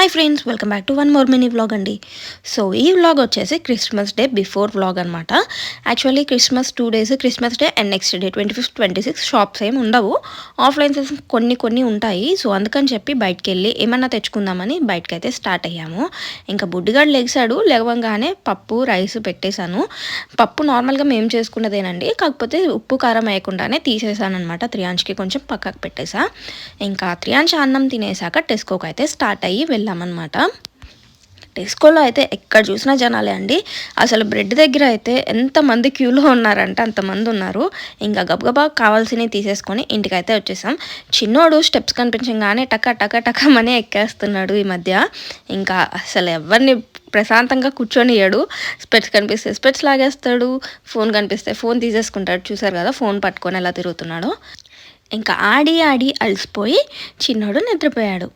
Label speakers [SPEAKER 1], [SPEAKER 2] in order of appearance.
[SPEAKER 1] Hi friends welcome back to one more mini vlog అండి. So ఈ vlog వచ్చేసి Christmas day before vlog అనమాట actually Christmas two days Christmas day and next day twenty fifth twenty six shops ఏమి ఉండవు. Offline cess కొన్ని కొన్ని ఉంటాయి. So అందుకని చెప్పి బయటకు వెళ్ళి ఏమన్నా తెచ్చుకుందామని బయటకు అయితే స్టార్ట్ అయ్యాము. ఇంకా బుడ్డిగాడు లెగిసాడు లేవగానే పప్పు రైస్ పెట్టేశాను. పప్పు నార్మల్గా మేము చేసుకున్నదేనండి. కాకపోతే ఉప్పు కారం వేయకుండానే తీసేసాను అనమాట త్రియాంష్కి కొంచెం పక్కకు పెట్టేసా ఇంకా త్రియాంశ అన్నం తినేసాక టెస్కోకి అయితే స్టార్ట్ అయ్యి వెళ్ళాను అనమాట టెస్కోలో అయితే ఎక్కడ చూసినా జనాలే అండి. అసలు బ్రెడ్ దగ్గర అయితే ఎంతమంది క్యూలో ఉన్నారంటే అంతమంది ఉన్నారు. ఇంకా గబగబా కావాల్సినవి తీసేసుకొని ఇంటికైతే వచ్చేసాం. చిన్నోడు స్టెప్స్ కనిపించగానే టక టక టకమని ఎక్కేస్తున్నాడు ఈ మధ్య. ఇంకా అసలు ఎవరిని ప్రశాంతంగా కూర్చొనియాడు స్పెట్స్ కనిపిస్తే స్పెట్స్ లాగేస్తాడు. ఫోన్ కనిపిస్తే ఫోన్ తీసేసుకుంటాడు. చూసారు కదా ఫోన్ పట్టుకొని ఎలా తిరుగుతున్నాడో. ఇంకా ఆడి ఆడి అలసిపోయి చిన్నోడు నిద్రపోయాడు.